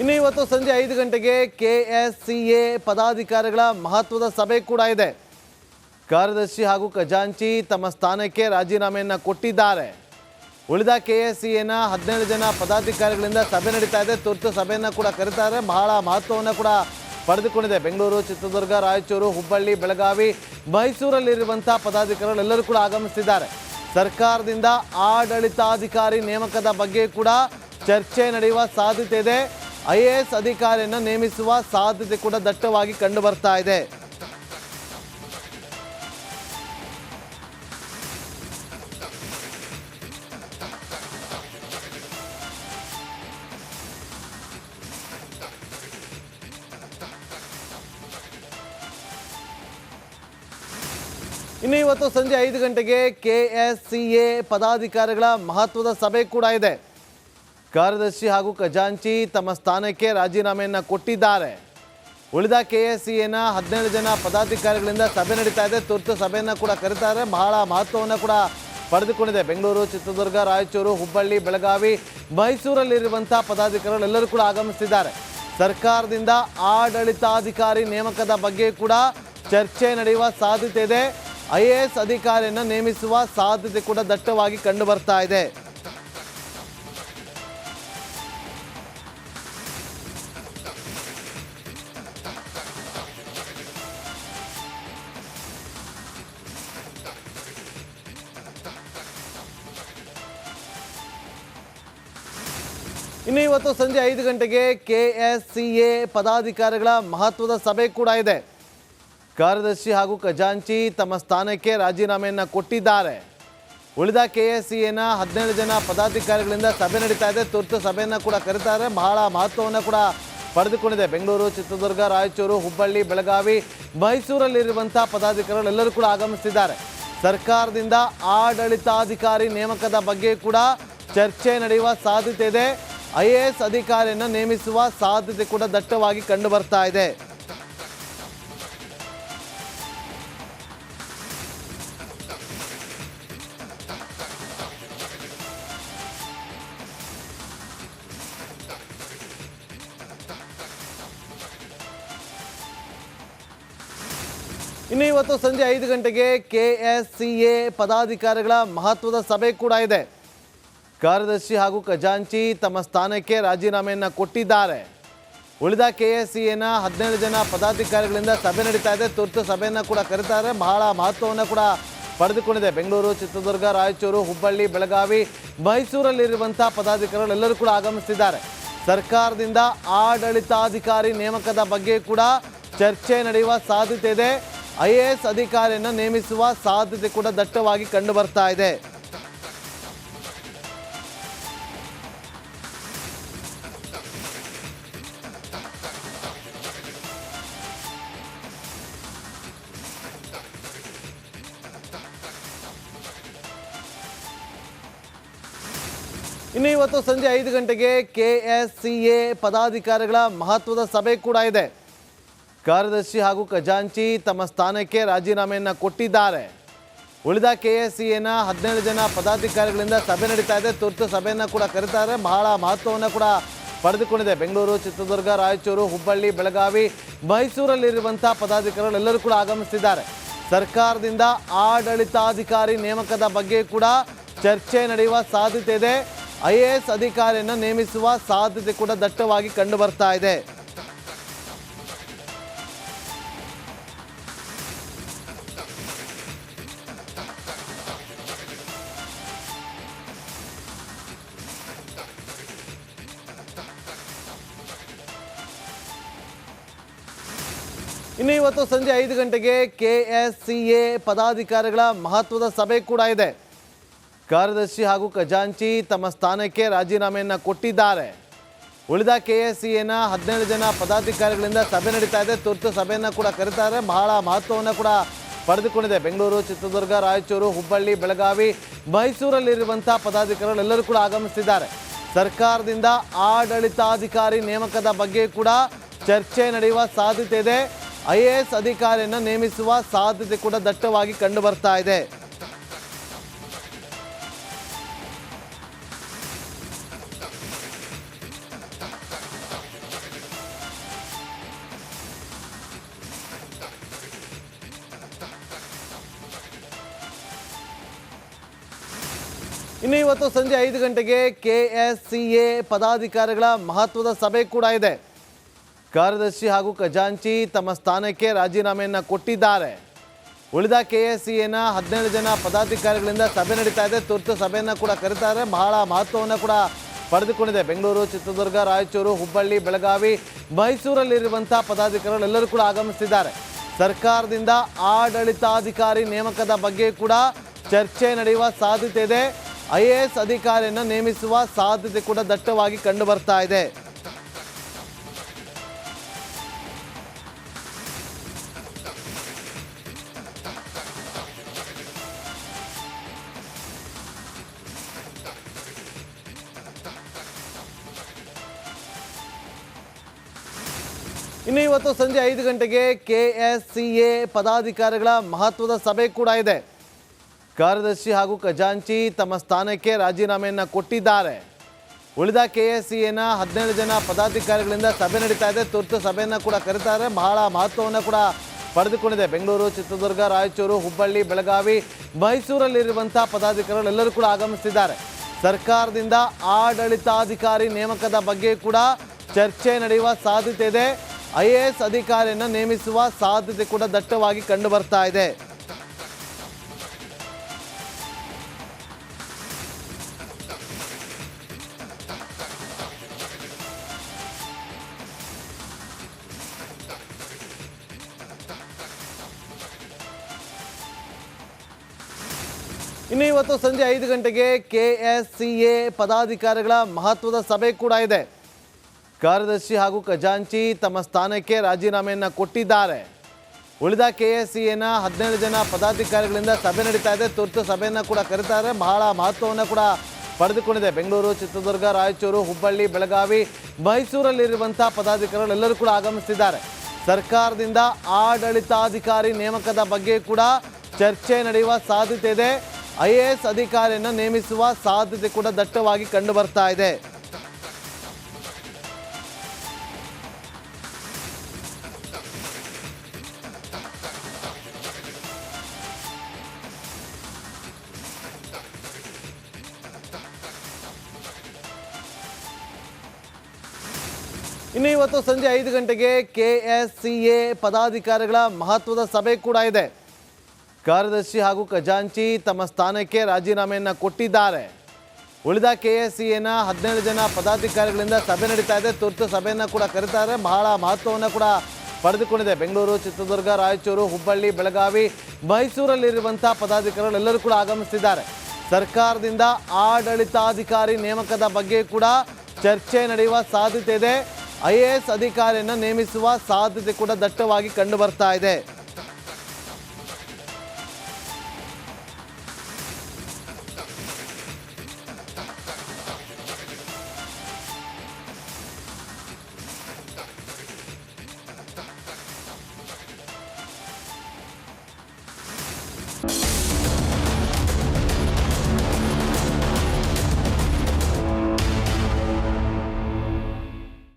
ಇನ್ನು ಇವತ್ತು ಸಂಜೆ ಐದು ಗಂಟೆಗೆ ಕೆ ಎಸ್ ಸಿ ಎ ಪದಾಧಿಕಾರಿಗಳ ಮಹತ್ವದ ಸಭೆ ಕೂಡ ಇದೆ. ಕಾರ್ಯದರ್ಶಿ ಹಾಗೂ ಖಜಾಂಚಿ ತಮ್ಮ ಸ್ಥಾನಕ್ಕೆ ರಾಜೀನಾಮೆಯನ್ನು ಕೊಟ್ಟಿದ್ದಾರೆ. ಉಳಿದ ಕೆ ಎಸ್ ಸಿ ಎನ ಹದಿನೇಳು ಜನ ಪದಾಧಿಕಾರಿಗಳಿಂದ ಸಭೆ ನಡೀತಾ ಇದೆ. ತುರ್ತು ಸಭೆಯನ್ನು ಕೂಡ ಕರೀತಾರೆ. ಬಹಳ ಮಹತ್ವವನ್ನು ಕೂಡ ಪಡೆದುಕೊಂಡಿದೆ. ಬೆಂಗಳೂರು, ಚಿತ್ರದುರ್ಗ, ರಾಯಚೂರು, ಹುಬ್ಬಳ್ಳಿ, ಬೆಳಗಾವಿ ಮೈಸೂರಲ್ಲಿರುವಂಥ ಪದಾಧಿಕಾರಿಗಳು ಎಲ್ಲರೂ ಕೂಡ ಆಗಮಿಸಿದ್ದಾರೆ. ಸರ್ಕಾರದಿಂದ ಆಡಳಿತಾಧಿಕಾರಿ ನೇಮಕದ ಬಗ್ಗೆ ಕೂಡ ಚರ್ಚೆ ನಡೆಯುವ ಸಾಧ್ಯತೆ ಇದೆ. ಐ ಎ ಎಸ್ ಅಧಿಕಾರಿಯನ್ನು ನೇಮಿಸುವ ಸಾಧ್ಯತೆ ಕೂಡ ದಟ್ಟವಾಗಿ ಕಂಡು ಬರ್ತಾ ಇದೆ. ಇನ್ನು ಇವತ್ತು ಸಂಜೆ ಐದು ಗಂಟೆಗೆ ಕೆ ಎಸ್ ಸಿ ಎ ಪದಾಧಿಕಾರಿಗಳ ಮಹತ್ವದ ಸಭೆ ಕೂಡ ಇದೆ. ಕಾರ್ಯದರ್ಶಿ ಹಾಗೂ ಖಜಾಂಚಿ ತಮ್ಮ ಸ್ಥಾನಕ್ಕೆ ರಾಜೀನಾಮೆಯನ್ನು ಕೊಟ್ಟಿದ್ದಾರೆ. ಉಳಿದ ಕೆ ಎಸ್ ಸಿ ಎನ ಹದಿನೇಳು ಜನ ಪದಾಧಿಕಾರಿಗಳಿಂದ ಸಭೆ ನಡೀತಾ ಇದೆ. ತುರ್ತು ಸಭೆಯನ್ನು ಕೂಡ ಕರೀತಾರೆ. ಬಹಳ ಮಹತ್ವವನ್ನು ಕೂಡ ಪಡೆದುಕೊಂಡಿದೆ. ಬೆಂಗಳೂರು, ಚಿತ್ರದುರ್ಗ, ರಾಯಚೂರು, ಹುಬ್ಬಳ್ಳಿ, ಬೆಳಗಾವಿ, ಮೈಸೂರಲ್ಲಿರುವಂಥ ಪದಾಧಿಕಾರಿಗಳು ಎಲ್ಲರೂ ಕೂಡ ಆಗಮಿಸಿದ್ದಾರೆ. ಸರ್ಕಾರದಿಂದ ಆಡಳಿತಾಧಿಕಾರಿ ನೇಮಕದ ಬಗ್ಗೆ ಕೂಡ ಚರ್ಚೆ ನಡೆಯುವ ಸಾಧ್ಯತೆ ಇದೆ. ಐ ಎ ಎಸ್ ಅಧಿಕಾರಿಯನ್ನು ನೇಮಿಸುವ ಸಾಧ್ಯತೆ ಕೂಡ ದಟ್ಟವಾಗಿ ಕಂಡು ಬರ್ತಾ ಇದೆ. ಇನ್ನು ಇವತ್ತು ಸಂಜೆ ಐದು ಗಂಟೆಗೆ ಕೆ ಎಸ್ ಸಿ ಎ ಪದಾಧಿಕಾರಿಗಳ ಮಹತ್ವದ ಸಭೆ ಕೂಡ ಇದೆ. ಕಾರ್ಯದರ್ಶಿ ಹಾಗೂ ಖಜಾಂಚಿ ತಮ್ಮ ಸ್ಥಾನಕ್ಕೆ ರಾಜೀನಾಮೆಯನ್ನು ಕೊಟ್ಟಿದ್ದಾರೆ. ಉಳಿದ ಕೆ ಎಸ್ ಸಿ ಎನ ಹದಿನೇಳು ಜನ ಪದಾಧಿಕಾರಿಗಳಿಂದ ಸಭೆ ನಡೀತಾ ಇದೆ. ತುರ್ತು ಸಭೆಯನ್ನು ಕೂಡ ಕರೀತಾರೆ ಬಹಳ ಮಹತ್ವವನ್ನು ಕೂಡ ಪಡೆದುಕೊಂಡಿದೆ. ಬೆಂಗಳೂರು, ಚಿತ್ರದುರ್ಗ, ರಾಯಚೂರು, ಹುಬ್ಬಳ್ಳಿ, ಬೆಳಗಾವಿ, ಮೈಸೂರಲ್ಲಿರುವಂಥ ಪದಾಧಿಕಾರಿಗಳು ಎಲ್ಲರೂ ಕೂಡ ಆಗಮಿಸಿದ್ದಾರೆ. ಸರ್ಕಾರದಿಂದ ಆಡಳಿತಾಧಿಕಾರಿ ನೇಮಕದ ಬಗ್ಗೆ ಕೂಡ ಚರ್ಚೆ ನಡೆಯುವ ಸಾಧ್ಯತೆ ಇದೆ. ಐ ಎ ಎಸ್ ಅಧಿಕಾರಿಯನ್ನು ನೇಮಿಸುವ ಸಾಧ್ಯತೆ ಕೂಡ ದಟ್ಟವಾಗಿ ಕಂಡು ಬರ್ತಾ ಇದೆ. ಇನ್ನು ಇವತ್ತು ಸಂಜೆ ಐದು ಗಂಟೆಗೆ ಕೆ ಎಸ್ ಸಿ ಎ ಪದಾಧಿಕಾರಿಗಳ ಮಹತ್ವದ ಸಭೆ ಕೂಡ ಇದೆ. ಕಾರ್ಯದರ್ಶಿ ಹಾಗೂ ಖಜಾಂಚಿ ತಮ್ಮ ಸ್ಥಾನಕ್ಕೆ ರಾಜೀನಾಮೆಯನ್ನು ಕೊಟ್ಟಿದ್ದಾರೆ. ಉಳಿದ ಕೆ ಎಸ್ ಸಿ ಎನ ಹದಿನೇಳು ಜನ ಪದಾಧಿಕಾರಿಗಳಿಂದ ಸಭೆ ನಡೀತಾ ಇದೆ. ತುರ್ತು ಸಭೆಯನ್ನು ಕೂಡ ಕರೀತಾರೆ. ಬಹಳ ಮಹತ್ವವನ್ನು ಕೂಡ ಪಡೆದುಕೊಂಡಿದೆ. ಬೆಂಗಳೂರು, ಚಿತ್ರದುರ್ಗ, ರಾಯಚೂರು, ಹುಬ್ಬಳ್ಳಿ, ಬೆಳಗಾವಿ ಮೈಸೂರಲ್ಲಿರುವಂಥ ಪದಾಧಿಕಾರಿಗಳು ಎಲ್ಲರೂ ಕೂಡ ಆಗಮಿಸಿದ್ದಾರೆ ಸರ್ಕಾರದಿಂದ ಆಡಳಿತಾಧಿಕಾರಿ ನೇಮಕದ ಬಗ್ಗೆ ಕೂಡ ಚರ್ಚೆ ನಡೆಯುವ ಸಾಧ್ಯತೆ ಇದೆ. ಐ ಎ ಎಸ್ ಅಧಿಕಾರಿಯನ್ನು ನೇಮಿಸುವ ಸಾಧ್ಯತೆ ಕೂಡ ದಟ್ಟವಾಗಿ ಕಂಡು ಬರ್ತಾ ಇದೆ. ಇನ್ನು ಇವತ್ತು ಸಂಜೆ ಐದು ಗಂಟೆಗೆ ಕೆ ಎಸ್ ಸಿ ಎ ಪದಾಧಿಕಾರಿಗಳ ಮಹತ್ವದ ಸಭೆ ಕೂಡ ಇದೆ. ಕಾರ್ಯದರ್ಶಿ ಹಾಗೂ ಖಜಾಂಚಿ ತಮ್ಮ ಸ್ಥಾನಕ್ಕೆ ರಾಜೀನಾಮೆಯನ್ನು ಕೊಟ್ಟಿದ್ದಾರೆ. ಉಳಿದ ಕೆ ಎಸ್ ಸಿ ಎನ ಹದಿನೇಳು ಜನ ಪದಾಧಿಕಾರಿಗಳಿಂದ ಸಭೆ ನಡೀತಾ ಇದೆ. ತುರ್ತು ಸಭೆಯನ್ನು ಕೂಡ ಕರೀತಾರೆ. ಬಹಳ ಮಹತ್ವವನ್ನು ಕೂಡ ಪಡೆದುಕೊಂಡಿದೆ. ಬೆಂಗಳೂರು, ಚಿತ್ರದುರ್ಗ, ರಾಯಚೂರು, ಹುಬ್ಬಳ್ಳಿ, ಬೆಳಗಾವಿ, ಮೈಸೂರಲ್ಲಿರುವಂಥ ಪದಾಧಿಕಾರಿಗಳು ಎಲ್ಲರೂ ಕೂಡ ಆಗಮಿಸಿದ್ದಾರೆ. ಸರ್ಕಾರದಿಂದ ಆಡಳಿತಾಧಿಕಾರಿ ನೇಮಕದ ಬಗ್ಗೆ ಕೂಡ ಚರ್ಚೆ ನಡೆಯುವ ಸಾಧ್ಯತೆ ಇದೆ. ಐ ಎ ಎಸ್ ಅಧಿಕಾರಿಯನ್ನು ನೇಮಿಸುವ ಸಾಧ್ಯತೆ ಕೂಡ ದಟ್ಟವಾಗಿ ಕಂಡು ಬರ್ತಾ ಇದೆ. ಇನ್ನು ಇವತ್ತು ಸಂಜೆ ಐದು ಗಂಟೆಗೆ ಕೆ ಎಸ್ ಸಿ ಎ ಪದಾಧಿಕಾರಿಗಳ ಮಹತ್ವದ ಸಭೆ ಕೂಡ ಇದೆ. ಕಾರ್ಯದರ್ಶಿ ಹಾಗೂ ಖಜಾಂಚಿ ತಮ್ಮ ಸ್ಥಾನಕ್ಕೆ ರಾಜೀನಾಮೆಯನ್ನು ಕೊಟ್ಟಿದ್ದಾರೆ. ಉಳಿದ ಕೆ ಎಸ್ ಸಿ ಎನ ಹದಿನೇಳು ಜನ ಪದಾಧಿಕಾರಿಗಳಿಂದ ಸಭೆ ನಡೀತಾ ಇದೆ. ತುರ್ತು ಸಭೆಯನ್ನು ಕೂಡ ಕರೀತಾರೆ. ಬಹಳ ಮಹತ್ವವನ್ನು ಕೂಡ ಪಡೆದುಕೊಂಡಿದೆ. ಬೆಂಗಳೂರು, ಚಿತ್ರದುರ್ಗ, ರಾಯಚೂರು, ಹುಬ್ಬಳ್ಳಿ, ಬೆಳಗಾವಿ ಮೈಸೂರಲ್ಲಿರುವಂಥ ಪದಾಧಿಕಾರಿಗಳು ಎಲ್ಲರೂ ಕೂಡ ಆಗಮಿಸಿದ್ದಾರೆ. ಸರ್ಕಾರದಿಂದ ಆಡಳಿತಾಧಿಕಾರಿ ನೇಮಕದ ಬಗ್ಗೆ ಕೂಡ ಚರ್ಚೆ ನಡೆಯುವ ಸಾಧ್ಯತೆ ಇದೆ. ಐ ಎ ಎಸ್ ಅಧಿಕಾರಿಯನ್ನು ನೇಮಿಸುವ ಸಾಧ್ಯತೆ ಕೂಡ ದಟ್ಟವಾಗಿ ಕಂಡು ಬರ್ತಾ ಇದೆ. ಇನ್ನು ಇವತ್ತು ಸಂಜೆ ಐದು ಗಂಟೆಗೆ ಕೆ ಎಸ್ ಸಿ ಎ ಪದಾಧಿಕಾರಿಗಳ ಮಹತ್ವದ ಸಭೆ ಕೂಡ ಇದೆ. ಕಾರ್ಯದರ್ಶಿ ಹಾಗೂ ಖಜಾಂಚಿ ತಮ್ಮ ಸ್ಥಾನಕ್ಕೆ ರಾಜೀನಾಮೆಯನ್ನು ಕೊಟ್ಟಿದ್ದಾರೆ. ಉಳಿದ ಕೆ ಎಸ್ ಸಿ ಎನ ಹದಿನೇಳು ಜನ ಪದಾಧಿಕಾರಿಗಳಿಂದ ಸಭೆ ನಡೀತಾ ಇದೆ. ತುರ್ತು ಸಭೆಯನ್ನು ಕೂಡ ಕರೀತಾರೆ. ಬಹಳ ಮಹತ್ವವನ್ನು ಕೂಡ ಪಡೆದುಕೊಂಡಿದೆ. ಬೆಂಗಳೂರು, ಚಿತ್ರದುರ್ಗ, ರಾಯಚೂರು, ಹುಬ್ಬಳ್ಳಿ, ಬೆಳಗಾವಿ, ಮೈಸೂರಲ್ಲಿರುವಂಥ ಪದಾಧಿಕಾರಿಗಳೆಲ್ಲರೂ ಕೂಡ ಆಗಮಿಸಿದ್ದಾರೆ. ಸರ್ಕಾರದಿಂದ ಆಡಳಿತಾಧಿಕಾರಿ ನೇಮಕದ ಬಗ್ಗೆ ಕೂಡ ಚರ್ಚೆ ನಡೆಯುವ ಸಾಧ್ಯತೆ ಇದೆ. ಐ ಎ ಎಸ್ ಅಧಿಕಾರಿಯನ್ನು ನೇಮಿಸುವ ಸಾಧ್ಯತೆ ಕೂಡ ದಟ್ಟವಾಗಿ ಕಂಡು ಬರ್ತಾ ಇದೆ. ಇನ್ನು ಇವತ್ತು ಸಂಜೆ ಐದು ಗಂಟೆಗೆ ಕೆ ಎಸ್ ಸಿ ಎ ಪದಾಧಿಕಾರಿಗಳ ಮಹತ್ವದ ಸಭೆ ಕೂಡ ಇದೆ. ಕಾರ್ಯದರ್ಶಿ ಹಾಗೂ ಖಜಾಂಚಿ ತಮ್ಮ ಸ್ಥಾನಕ್ಕೆ ರಾಜೀನಾಮೆಯನ್ನು ಕೊಟ್ಟಿದ್ದಾರೆ. ಉಳಿದ ಕೆ ಎಸ್ ಸಿ ಎನ ಹದಿನೇಳು ಜನ ಪದಾಧಿಕಾರಿಗಳಿಂದ ಸಭೆ ನಡೀತಾ ಇದೆ. ತುರ್ತು ಸಭೆಯನ್ನು ಕೂಡ ಕರೀತಾರೆ ಬಹಳ ಮಹತ್ವವನ್ನು ಕೂಡ ಪಡೆದುಕೊಂಡಿದೆ. ಬೆಂಗಳೂರು, ಚಿತ್ರದುರ್ಗ, ರಾಯಚೂರು, ಹುಬ್ಬಳ್ಳಿ, ಬೆಳಗಾವಿ ಮೈಸೂರಲ್ಲಿರುವಂಥ ಪದಾಧಿಕಾರಿಗಳೆಲ್ಲರೂ ಕೂಡ ಆಗಮಿಸಿದ್ದಾರೆ. ಸರ್ಕಾರದಿಂದ ಆಡಳಿತಾಧಿಕಾರಿ ನೇಮಕದ ಬಗ್ಗೆ ಕೂಡ ಚರ್ಚೆ ನಡೆಯುವ ಸಾಧ್ಯತೆ ಇದೆ. ಐ ಎ ಎಸ್ ಅಧಿಕಾರಿಯನ್ನು ನೇಮಿಸುವ ಸಾಧ್ಯತೆ ಕೂಡ ದಟ್ಟವಾಗಿ ಕಂಡು ಬರ್ತಾ ಇದೆ. ಇನ್ನು ಇವತ್ತು ಸಂಜೆ ಐದು ಗಂಟೆಗೆ ಕೆ ಎಸ್ ಸಿ ಎ ಪದಾಧಿಕಾರಿಗಳ ಮಹತ್ವದ ಸಭೆ ಕೂಡ ಇದೆ. ಕಾರ್ಯದರ್ಶಿ ಹಾಗೂ ಖಜಾಂಚಿ ತಮ್ಮ ಸ್ಥಾನಕ್ಕೆ ರಾಜೀನಾಮೆಯನ್ನು ಕೊಟ್ಟಿದ್ದಾರೆ. ಉಳಿದ ಕೆ ಎಸ್ ಸಿ ಎನ ಹದಿನೇಳು ಜನ ಪದಾಧಿಕಾರಿಗಳಿಂದ ಸಭೆ ನಡೀತಾ ಇದೆ. ತುರ್ತು ಸಭೆಯನ್ನು ಕೂಡ ಕರೀತಾರೆ. ಬಹಳ ಮಹತ್ವವನ್ನು ಕೂಡ ಪಡೆದುಕೊಂಡಿದೆ. ಬೆಂಗಳೂರು, ಚಿತ್ರದುರ್ಗ, ರಾಯಚೂರು, ಹುಬ್ಬಳ್ಳಿ, ಬೆಳಗಾವಿ ಮೈಸೂರಲ್ಲಿರುವಂಥ ಪದಾಧಿಕಾರಿಗಳೆಲ್ಲರೂ ಕೂಡ ಆಗಮಿಸಿದ್ದಾರೆ. ಸರ್ಕಾರದಿಂದ ಆಡಳಿತಾಧಿಕಾರಿ ನೇಮಕದ ಬಗ್ಗೆ ಕೂಡ ಚರ್ಚೆ ನಡೆಯುವ ಸಾಧ್ಯತೆ ಇದೆ. ಐ ಎ ಎಸ್ ಅಧಿಕಾರಿಯನ್ನು ನೇಮಿಸುವ ಸಾಧ್ಯತೆ ಕೂಡ ದಟ್ಟವಾಗಿ ಕಂಡು ಬರ್ತಾ ಇದೆ. ಇನ್ನು ಇವತ್ತು ಸಂಜೆ ಐದು ಗಂಟೆಗೆ ಕೆ ಎಸ್ ಸಿ ಎ ಪದಾಧಿಕಾರಿಗಳ ಮಹತ್ವದ ಸಭೆ ಕೂಡ ಇದೆ. ಕಾರ್ಯದರ್ಶಿ ಹಾಗೂ ಖಜಾಂಚಿ ತಮ್ಮ ಸ್ಥಾನಕ್ಕೆ ರಾಜೀನಾಮೆಯನ್ನು ಕೊಟ್ಟಿದ್ದಾರೆ. ಉಳಿದ ಕೆ ಎಸ್ ಸಿ ಎನ ಹದಿನೇಳು ಜನ ಪದಾಧಿಕಾರಿಗಳಿಂದ ಸಭೆ ನಡೀತಾ ಇದೆ. ತುರ್ತು ಸಭೆಯನ್ನು ಕೂಡ ಕರೀತಾರೆ. ಬಹಳ ಮಹತ್ವವನ್ನು ಕೂಡ ಪಡೆದುಕೊಂಡಿದೆ. ಬೆಂಗಳೂರು, ಚಿತ್ರದುರ್ಗ, ರಾಯಚೂರು, ಹುಬ್ಬಳ್ಳಿ, ಬೆಳಗಾವಿ, ಮೈಸೂರಲ್ಲಿರುವಂಥ ಪದಾಧಿಕಾರಿಗಳೆಲ್ಲರೂ ಕೂಡ ಆಗಮಿಸಿದ್ದಾರೆ ಸರ್ಕಾರದಿಂದ ಆಡಳಿತಾಧಿಕಾರಿ ನೇಮಕದ ಬಗ್ಗೆ ಕೂಡ ಚರ್ಚೆ ನಡೆಯುವ ಸಾಧ್ಯತೆ ಇದೆ. ಐ ಎ ಎಸ್ ಅಧಿಕಾರಿಯನ್ನು ನೇಮಿಸುವ ಸಾಧ್ಯತೆ ಕೂಡ ದಟ್ಟವಾಗಿ ಕಂಡು ಬರ್ತಾ ಇದೆ.